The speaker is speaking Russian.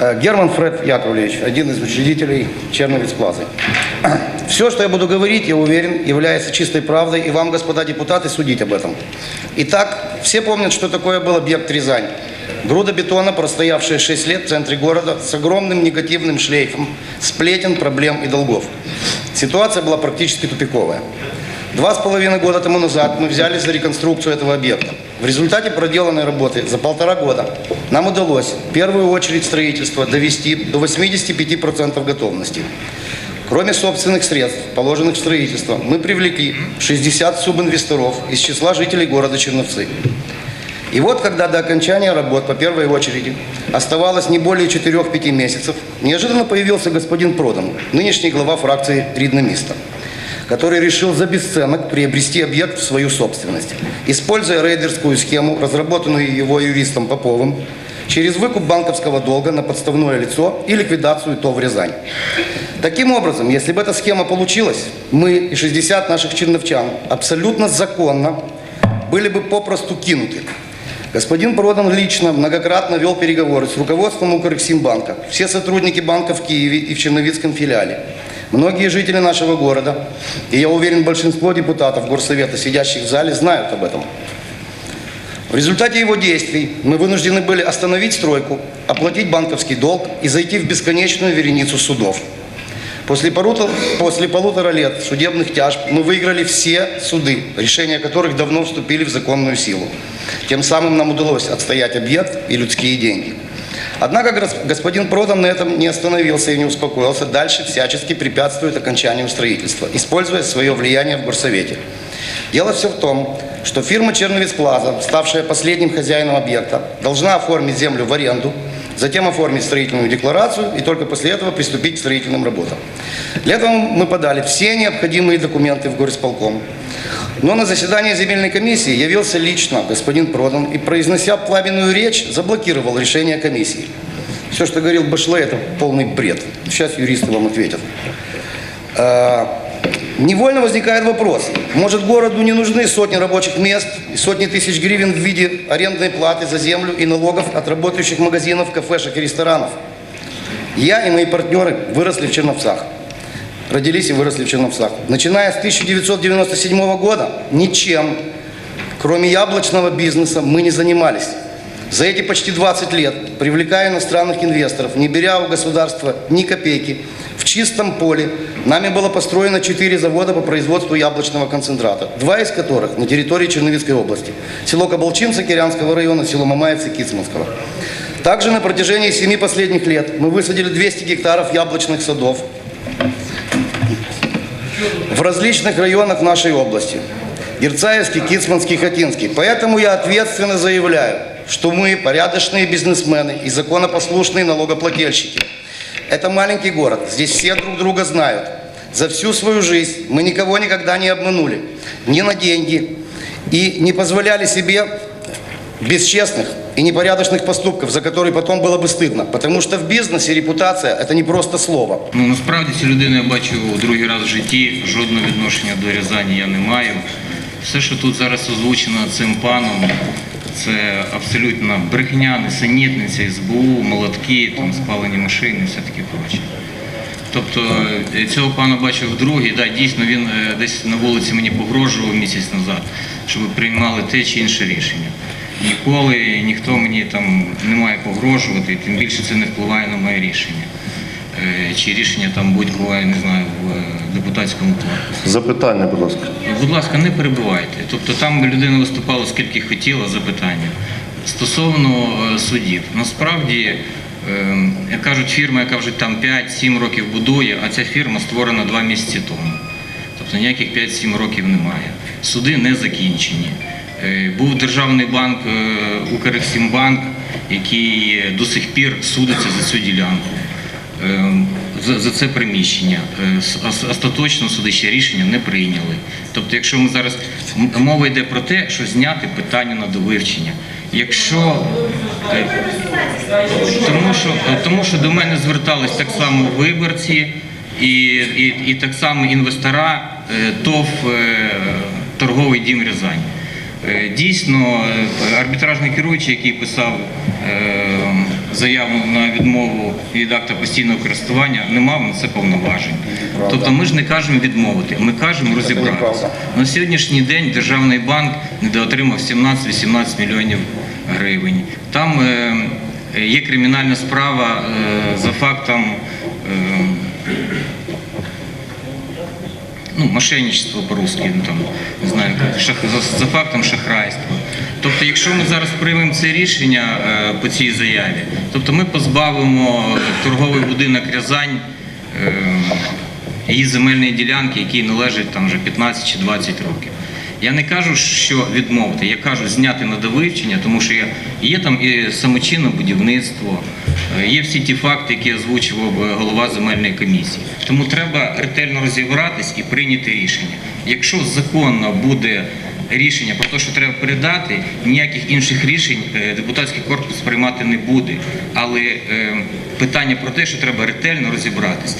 Э, Герман Фред Яковлевич, один из учредителей Черновец Плазы. Все, что я буду говорить, я уверен, является чистой правдой, и вам, господа депутаты, судить об этом. Итак, все помнят, что такое был объект Рязань. Груда бетона, простоявшая 6 лет в центре города, с огромным негативным шлейфом, сплетен, проблем и долгов. Ситуация была практически тупиковая. Два с половиной года тому назад мы взялись за реконструкцию этого объекта. В результате проделанной работы за полтора года нам удалось в первую очередь строительство довести до 85% готовности. Кроме собственных средств, положенных в строительство, мы привлекли 60 субинвесторов из числа жителей города Черновцы. И вот, когда до окончания работ по первой очереди оставалось не более 4-5 месяцев, неожиданно появился господин Продан, нынешний глава фракции «Ридномиста», который решил за бесценок приобрести объект в свою собственность, используя рейдерскую схему, разработанную его юристом Поповым, через выкуп банковского долга на подставное лицо и ликвидацию ТОВ Рязань. Таким образом, если бы эта схема получилась, мы и 60 наших черновчан абсолютно законно были бы попросту кинуты. Господин Продан лично многократно вел переговоры с руководством Укрексимбанка, все сотрудники банка в Киеве и в Черновицком филиале. Многие жители нашего города, и я уверен, большинство депутатов Горсовета, сидящих в зале, знают об этом. В результате его действий мы вынуждены были остановить стройку, оплатить банковский долг и зайти в бесконечную вереницу судов. После, полутора- после полутора лет судебных тяжб мы выиграли все суды, решения которых давно вступили в законную силу. Тем самым нам удалось отстоять объект и людские деньги. Однако гос- господин Продан на этом не остановился и не успокоился. Дальше всячески препятствует окончанию строительства, используя свое влияние в горсовете. Дело все в том, что фирма Черновец Плаза, ставшая последним хозяином объекта, должна оформить землю в аренду, затем оформить строительную декларацию и только после этого приступить к строительным работам. Для этого мы подали все необходимые документы в горисполком. Но на заседании земельной комиссии явился лично господин Продан и, произнося пламенную речь, заблокировал решение комиссии. Все, что говорил Башле, это полный бред. Сейчас юристы вам ответят. Э, Невольно возникает вопрос, может городу не нужны сотни рабочих мест и сотни тысяч гривен в виде арендной платы за землю и налогов от работающих магазинов, кафешек и ресторанов? Я и мои партнеры выросли в Черновцах. Родились и выросли в Черновцах. Начиная с 1997 года ничем, кроме яблочного бизнеса, мы не занимались. За эти почти 20 лет, привлекая иностранных инвесторов, не беря у государства ни копейки, в чистом поле нами было построено 4 завода по производству яблочного концентрата, два из которых на территории Черновицкой области. Село Кабалчинцы Кирянского района, село Мамаевцы Кицманского. Также на протяжении семи последних лет мы высадили 200 гектаров яблочных садов, в различных районах нашей области. Герцаевский, Кицманский, Хатинский. Поэтому я ответственно заявляю, что мы порядочные бизнесмены и законопослушные налогоплательщики. Это маленький город, здесь все друг друга знают. За всю свою жизнь мы никого никогда не обманули, ни на деньги, и не позволяли себе бесчестных и непорядочных поступков, за которые потом было бы стыдно. Потому что в бизнесе репутация – это не просто слово. Ну насправді цю людину я бачу у другий раз в житті. Жодного відношення до Рязані я не маю. Все, що тут зараз озвучено цим паном, це абсолютно брехня, несенітниця, СБУ, молотки, там спалені машини, і все таке проче. Тобто е, цього пана бачив вдруге, да, дійсно він е, десь на вулиці мені погрожував місяць назад, щоб ми приймали те чи інше рішення. Ніколи ніхто мені там не має погрожувати, тим більше це не впливає на моє рішення. Е, Чи рішення там будь-кого, я не знаю, в е, депутатському корпусі. Запитання, будь ласка. Будь ласка, не перебивайте. Тобто там людина виступала скільки хотіла запитання. Стосовно е, судів, насправді, як кажуть, фірма, яка вже там 5-7 років будує, а ця фірма створена 2 місяці тому. Тобто ніяких 5-7 років немає. Суди не закінчені. Е, Був державний банк е, Укрексімбанк, який до сих пір судиться за цю ділянку. Е, за, це приміщення. Остаточно суди ще рішення не прийняли. Тобто, якщо ми зараз мова йде про те, що зняти питання на довивчення. Якщо тому що, тому що до мене звертались так само виборці і, і, і так само інвестора ТОВ торговий дім Рязань. Е, Дійсно, арбітражний керуючий, який писав е, заяву на відмову від акта постійного користування, не мав на це повноважень. Тобто ми ж не кажемо відмовити, ми кажемо розібратися. На сьогоднішній день Державний банк недоотримав 17-18 мільйонів гривень. Там е, є кримінальна справа за фактом е, ну, мошенничество по-русски, ну, там, не знаю, шах, за, за фактом шахрайства. Тобто, якщо ми зараз приймемо це рішення е, по цій заяві, тобто ми позбавимо торговий будинок Рязань е, її земельної ділянки, якій належить там вже 15 чи 20 років. Я не кажу, що відмовити, я кажу зняти на довивчення, тому що є, є там і самочинне будівництво, є всі ті факти, які озвучував е, голова земельної комісії. Тому треба ретельно розібратись і прийняти рішення. Якщо законно буде рішення про те, що треба передати, ніяких інших рішень е, депутатський корпус приймати не буде. Але е, питання про те, що треба ретельно розібратись.